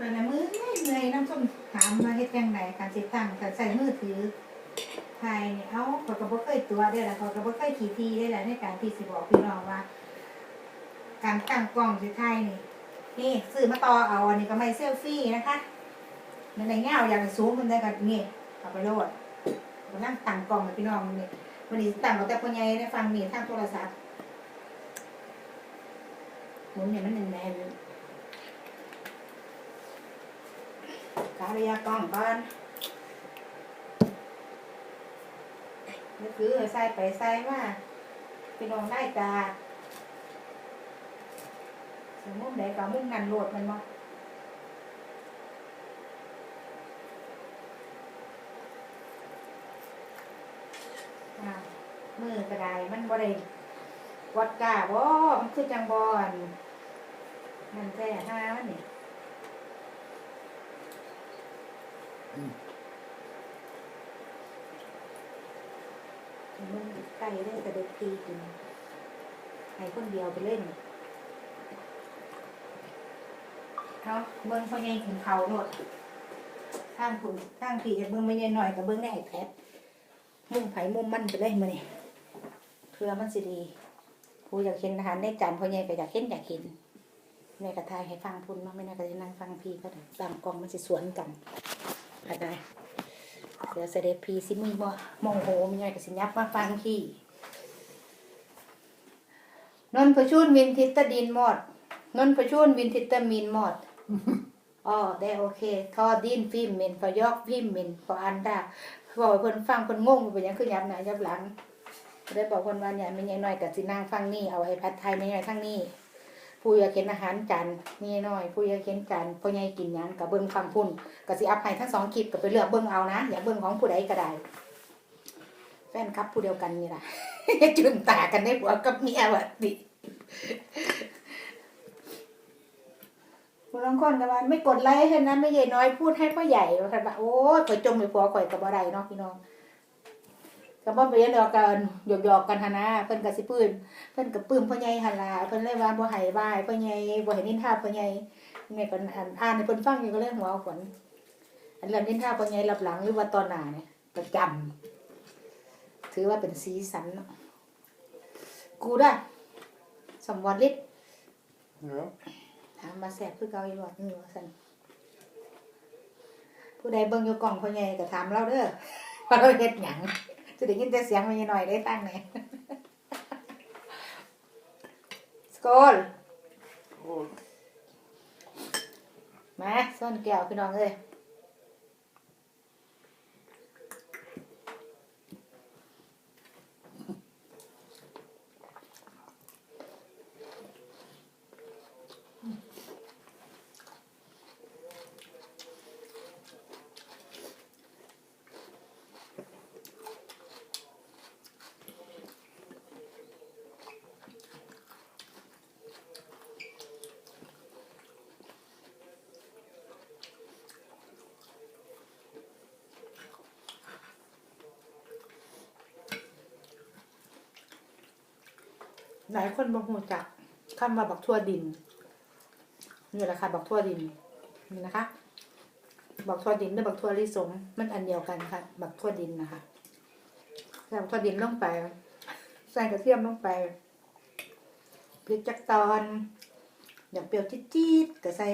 เปิดละมือเหนื่อยน้ำส้มถามมาเฮ็ดยังไงการติดตั้งการใส่มือถือไทยเนี่ยเอ้าข้อยก็บ่เคยตัวได้อล่ะข้อยก็บ่เคยขี่ทีได้อล่ะในการที่สิบอกพี่น้องว่า การตั้งกล้องสิไทยนี่นี่ซื้อมาต่อเอาอันนี้ก็ไม่เซลฟี่นะคะในในเงาอย่างสูงมันได้กันนี่เอาไปโหลดมานั่งตั้งกล้องให้พี่น้องนี่วันนี้ตั้งเอาแต่พ่อใหญ่ได้ฟังนี่ทางโทรศัพท์หมุนเนี่ยมันแน่นๆ การะยะกล้องก่อนนี่คือใส่ไปใส่มาพี่น้องได้ตาสมมุติใดก็มุ่งนั่นโหลดมันบ่อ่ามือกระไดมันบ่ได้วัดกาบ่มันคือจังบอนนั่นแท้ห้ามันนี่ มันไก่ได้แต่เด็กตีกินให้คนเดียวไปเล่นเขาเบิ้งพ่อใหญ่ถึงเขาโลดข้างคุณข้างผีเบิ้งไม่ใหญ่หน่อยกับเบิ้งได้ไอแพดมุมไผ่มุมมันไปเลยมือนี่เพื่อมันสิดีผู้อยากเห็นอาหารในจานพ่อใหญ่ก็อยากเห็นอยากเห็นแม่กระทายให้ฟังพุ่นเนาะไม่น่าก็จะนั่งฟังพี่ก็ได้ตามกล้องมันสิสวนกัน อะไรเดี๋ยวเสด็จพีสิมีบ่โมโหมีไงก็สิยับมาฟังพี่นนท์ประชุนวินทิตดินหมดนนท์ประชุนวินทิตมินหมดอ๋อได้โอเคทอดินฟิล์มเมนพอยอกฟิล์มเมนพออันดาบอกให้เพิ่นฟังเพิ่นงงเป็นหยังคือยับหน้ายับหลังได้บอกเพิ่นว่าเนี่ยไม่ใหญ่น้อยกับสินั่งฟังนี่เอาไอ้พัดไทยไม่ใหญ่ทั้งนี้ ผู้อยากเห็นอาหารจานนี่น้อยผู้อยากเห็นจานพ่อใหญ่กินยังกับเบิ่งฟังพุ่นก็สิอัพให้ทั้งสองคลิปก็ไปเลือกเบิ่งเอานะ อย่าเบิ่งของผู้ใดก็ได้ แฟนคลับผู้เดียวกันนี่ล่ะจุนตากันได้ผัวกับเมียว่ะดิบางคนก็ว่าไม่กดไลค์ให้นะไม่ใหญ่น้อยพูดให้พ่อใหญ่ว่าค่ะว่าโอ้ยข่อยจมไปผัวข่อยกับอะไรเนาะพี่น้อง ก็บ่เป็นเดียวกันหยอกๆกันหนนะเพิ่นก็สิปื้นเพิ่นก็ปลื้มพ่อใหญ่หั่นล่ะเพิ่นเลยว่าบ่ให้บายพ่อใหญ่บ่ให้นินทาพ่อใหญ่แม่ก็อ่านอ่านให้เพิ่นฟังอยู่ก็เลยหัวขนอันเรื่องนินทาพ่อใหญ่รับหลังหรือว่าตอนหน้าเนี่ยประจำถือว่าเป็นสีสันเนาะกูได้สมวัติฤทธิ์ Ja. ถามมาแสบคือเกาอีหลอดนี่ว่าซั่นผู้ใดเบิ่งอยู่กล่องพ่อใหญ่ก็ถามเราเด้อว่าเราเฮ็ดหยัง จะได้ยินแต่เสียงมันหน่อยได้ตั้งไหนสกอล Och มาส้นแก้วพี่น้องเอ้ย หลายคนบ่ฮู้จักคำว่าบักทั่วดินนี่แหละค่ะบักทั่วดินนี่นะคะ บักทั่วดินหรือบักทั่วลิสงมันอันเดียวกันค่ะ บักทั่วดินนะคะใส่บักทั่วดินลงไปใส่กระเทียมลงไปพริกจักตอนอยากเปรี้ยวจี๊ดๆก็ใส่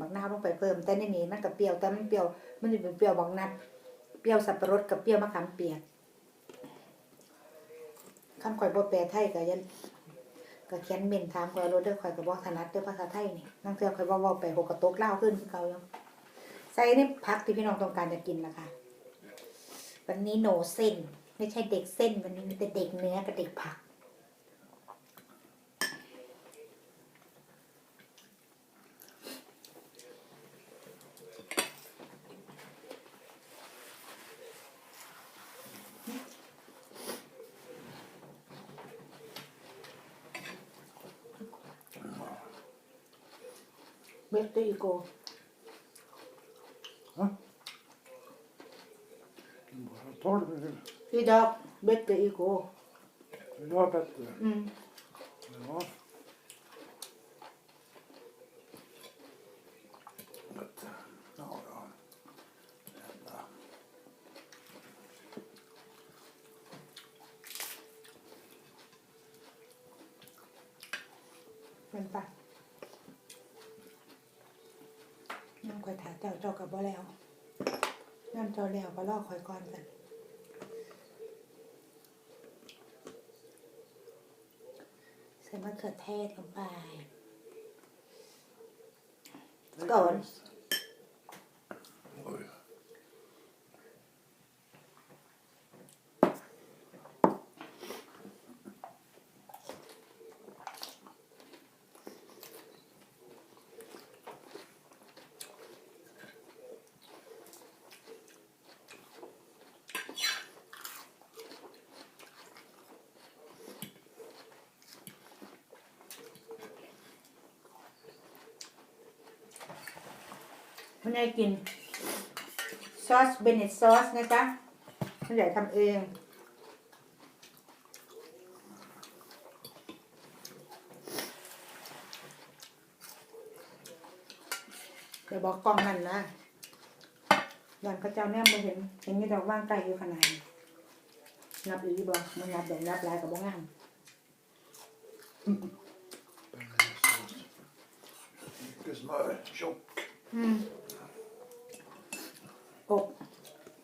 บักนาวลงไปเพิ่มแต่ในนี้มันก็เปรี้ยวแต่มันเปรี้ยวมันจะเป็นเปรี้ยวบักนัดเปรี้ยวสับปะรดกับเปรี้ยวมะขามเปียก คำข่อยบ่แปลไทยก็ยันก็เขียนเมนถามข่อยรถเด้อข่อยก็บ่ถนัดเด้อภาษาไทยนี่นั่งเทื่อข่อยบ่เว้าไปหกกระตกลาวขึ้นคือเก่าอยู่ใส่ในผักที่พี่น้องต้องการจะกินล่ะค่ะวันนี้โนเส้น ไม่ใช่เด็กเส้นวันนี้มีแต่เด็กเนื้อกับเด็กผัก bếp tùy cô hả đi Idag bättre igår. Idag bättre? Mm. Ja. Bättre. Ja, ja. Jävlar. Vänta. อยถาเจ้าเจ้ากับบ่แล้วนั่นเจ้าแล้วก็ลอคอยก่อนกันใส่มะเขือเทศลงไปก่อน คุณยายกิน ซอสเบเนตซอสนะจ๊ะคุณยายทำเองเดี๋ยวบอกกล้องนั่นนะยันเขาเจ้าเนี่ยมาเห็น เห็นนี่ดอกว่างไก่อยู่ขางในนับอีบอกมันนับแบบนับหลายกับบ้งาม Mycket smör. Tjock. อืมอก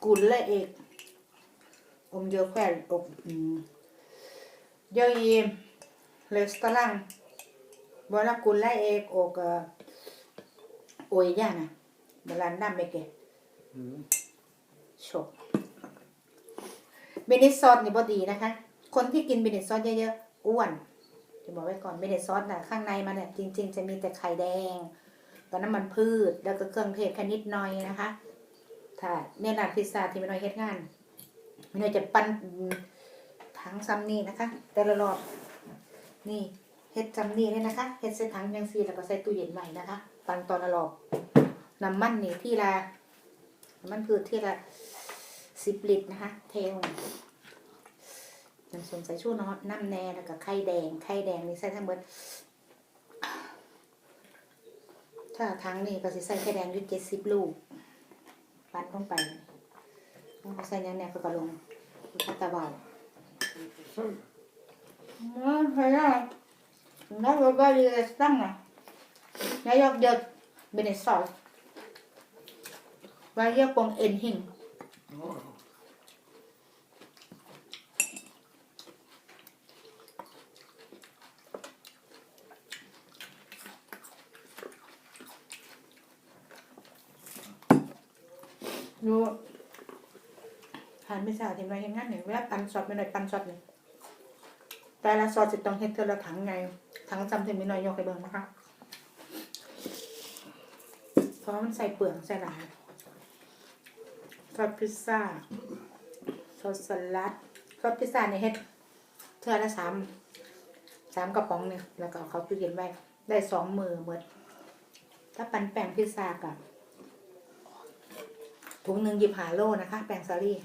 กุลและเอกอมเดียวแควอกอืมเดี๋ยวยีเลสตอรังบอลกุลและเอกอกเอ่อโอยย่านะบาลันดัมเมเก Mm. ชกเบเนซอสนี่บดีนะคะ คนที่กินเบเนซอสเยอะๆอ้วนจะบอกไว้ก่อนเบเนซอสน่ะข้างในมันเนี่ยจริง ๆ จะมีแต่ไข่แดงกับน้ำมันพืชแล้วก็เครื่องเทศแค่นิดหน่อยนะคะ ถ้าเนี่ยร้าพิซซ่าที่ไม่น้อยเฮ็ดงานไม่น้อยจะปั้นถังซัมนี่นะคะ แต่ละรอบนี่เฮ็ดซัมนี่เลยนะคะเฮ็ดใส่ถังยังซีแล้วก็ใส่ตู้เย็นใหม่นะคะ ปั้นตอนละรอบน้ำมันนี่ที่ละน้ำมันพืชที่ละสิบลิตรนะคะ เทลงน้ำส้มสายชูน้ำน้ำแน่แล้วก็ไข่แดงไข่แดงนี่ใส่ทั้งหมดถ้าทั้งนี่ก็สิใส่ไข่แดงยู่เจ็ดสิบลูก ปั้นลงไปลงไปใส่ยังเนี่ยก็กระลงพัตตาเบา Så. อืมใช่ได้แล้วก็บริเวณตั้งอะนายกเดือดเบเนซอลวายกปงเอ็นหิง Ja, ja. ดูหัน ไม่ทราบทีมไรเห็นงานหนึ่งเวลาปันช็อตไม่หน่อยปันช็อตหนึ่งแต่ละซอสจะต้องเฮ็ดเทอละถังไงถังจำถึงไม่น้อยยกไปเบิ่งนะคะเพราะมันใส่เปลือกใส่หลายซอสพิซซ่าซอสสลัดซอสพิซซ่าเนี่ยเฮ็ดเทื่อละสามสามกระป๋องเนี่ยแล้วก็เขาตู้เย็นไว้ได้สองมือหมดถ้าปันแป้งพิซซ่ากับถุงหนึ่งหยิบหาโลนะคะ แป้งสาลี่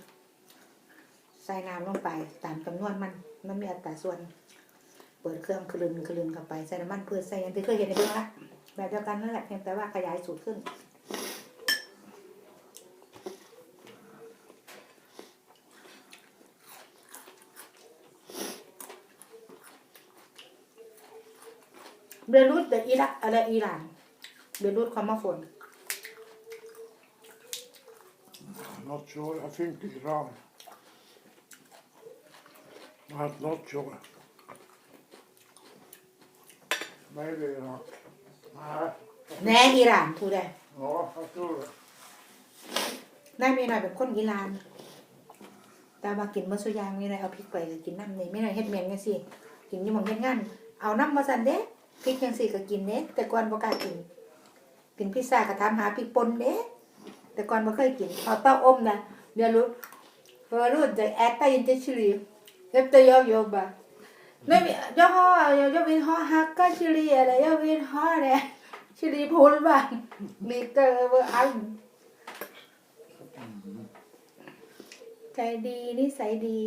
ใส่น้ำลงไปตามจำนวนมันมันมีอัตราส่วน เปิดเครื่องคลึนคลึนเข้าไปใส่น้ำมันเพื่อใส่อยังที่เคยเห็นในเบื้องละแบบเดียวกันนั่นแหละเพียงแต่ว่าขยายสูตรขึ้นเบรุตเดอิรักอะไรอิหร่านเบรุตคอมมาฝน Not sure. I think Iran. But not sure. Maybe Iraq. Nej. แน่อิหร่านทูได้ Ja, jag tror det. ได้ไม่หน่อยเป็นคนอิหร่าน แต่ว่ากินมะสุยางนี่เลยเอาพริกไปก็กินน้ำนี่ไม่หน่อยเฮ็ดเมียนกันสิกินอยี่หมองเฮ็ดงานเอาน้ำมาสันเด้พริกยังสิก็กินเด้แต่ก่อนบ่กล้ากิน กินพิซซ่าก็ถามหาพริกป่นเด้แต่ก่อนบ่เคยกินเอาเต้าอมนะเดี๋ยวรู้เพราะรู้จะแอดไปอินเตชิลี เล็บตะยอบยอบะไม่มีย่อห่อย่อวินห่อฮักก็ชิลีอะไรย่อวินห่อเนี่ยชิลีพูนบ้างมีเตอร์เวอร์อันใจดีนิสัยดี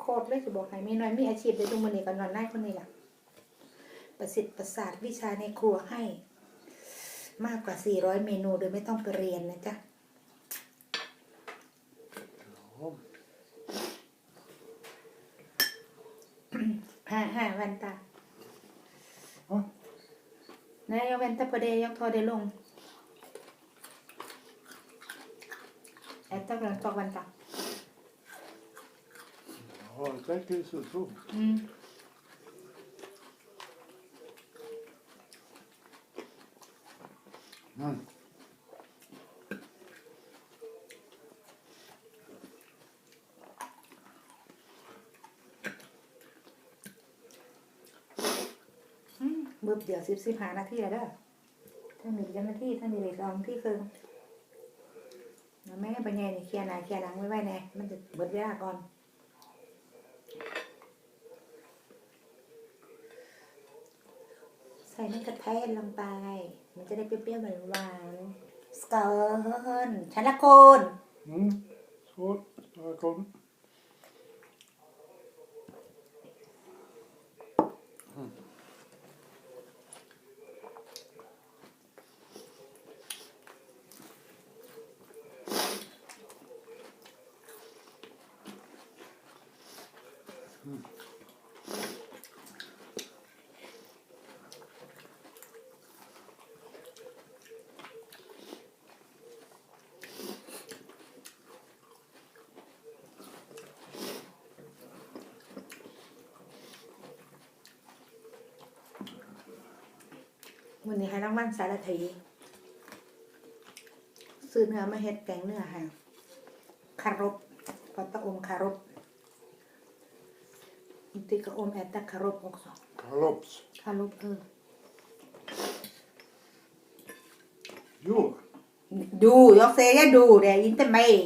โคตรเลยจะบอกให้มีน้อยมีอาชีพได้ทุกมันนี้กันนอนได้คนนี้ล่ะ ประสิทธิ์ประสาทวิชาในครัวให้ มากกว่า 400 เมนูโดยไม่ต้องไปเรียนนะจ๊ะ Ja. ห้าห้าวันตา Ja. Nej, jag väntar på det. Jag tar det lugnt. Äta grönsak, vänta. Ja, jag tänker så så. Mm. Mm. Mm. บึบเดี๋ยว สิบสิบหานาทีแล้วเด้อถ้ามีเจ้าหน้าที่ถ้ามีเด็กลองที่คือแล้วแม่ไปไงนี่เคลียร์หนาเคลียร์หลังไว้ไว้แน่มันจะเบิดเวลาก่อนใส่น้ำกระเทศลงไป มันจะได้เปรี้ยวๆหวานๆสกอนฉันละคน Mm. Så, där kom. วันนี้ให้รางวัลสารถีซื้อเนื้อมาเฮ็ดแกงเนื้อให้คารบพอตะอมคารบติกะอมแอตตะคารบออกสอง Kalops. คารบเออ Jo. ดูยกเซยดูเดี๋ยวอินเตอร์ไม่ Nej.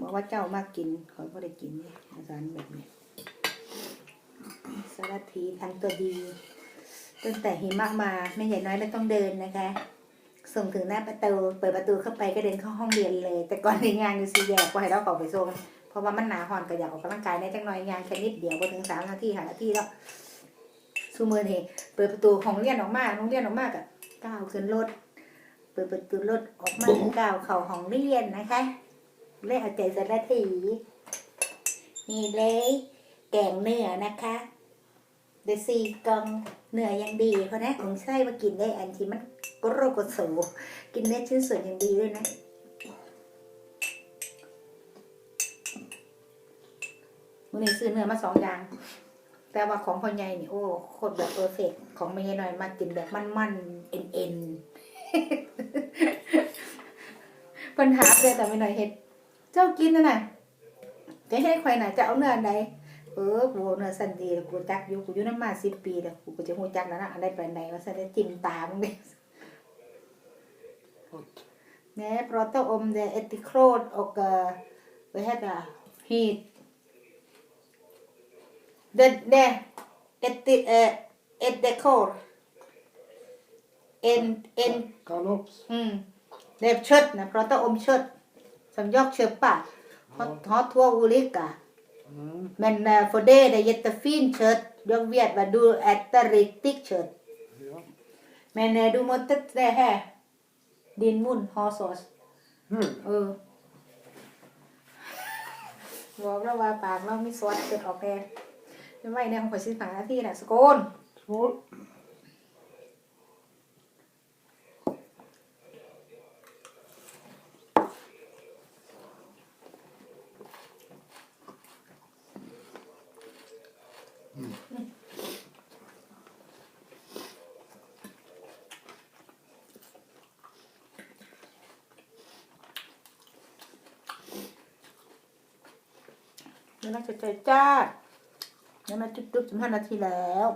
บอกว่าเจ้ามากินขอยก็ได้กินเนี่ยอาจารย์แบบนี้สารทีทั้งตัวดี ตั้งแต่หิมะมาไม่ใหญ่น้อยไม่ต้องเดินนะคะ ส่งถึงหน้าประตูเปิดประตูเข้าไปก็เดินเข้าห้องเรียนเลย แต่ก่อนในงานอยู่สีแยกก็ให้เราออกไปส่งเพราะว่ามันหนาหอนก็อยากออกกำลังกายในจังหน่อยงานแค่นิดเดียวพอถึงสามนาทีหานาทีแล้วซูเมอร์เฮเปิดประตูของเรียนออกมาโรงเรียนออกมากับก้าวขึ้นรถเปิดประตูรถออกมาก้าวเข้าห้องเรียนนะคะเลยเอาใจสารทีนี่เลยแกงเนื้อนะคะ เดซีกองเนื้อยังดีเพราะนะของใช่มากินได้อันที่มันกโรกโสกินเนื้อชิ้นส่วนยังดีด้วยนะวันนี้ซื้อเนื้อมาสองอย่าง แต่ว่าของพ่อใหญ่นี่โอ้โคตรแบบเพอร์เฟกของแม่ใหญ่หน่อยมากินแบบมันๆเอ็นเอ็นปัญหาเลยแต่ไม่หน่อยเห็ด เจ้ากินนะน่ะจะให้ใครน่ะจะเอาเนื้ออัน เออกูเอาเนื้อสันดีกูจักอยู่กูอยู่น้ำมาสิบปีแล้วกูก็จะหูจักแล้วนะอันใดเป็นใดว่าสันได้จิ้มตามึงเด้ Gott. Nej, prata om det etikrod och uh, vad heter det? Hit. Det, det, eti, uh, etikor. En, en, Kalops. mm. Det är kött, när prata om kött. Som jag köper. Har, har två olika. Mm. Men uh, för det, det är jättefint kött. Jag vet vad du äter riktigt kött. Ja. Men uh, du måste det här. Din mun har sås. Nu. เออบอกแล้วว่าปากเรามีซอสเกิดออกแพงไม่ไหวในของข่อยสิบหานาทีน่ะสกุล Skål. เดี๋ยวน่าจะใจจ้าเดี๋ยวมาจุดๆสิบห้านาทีแล้ว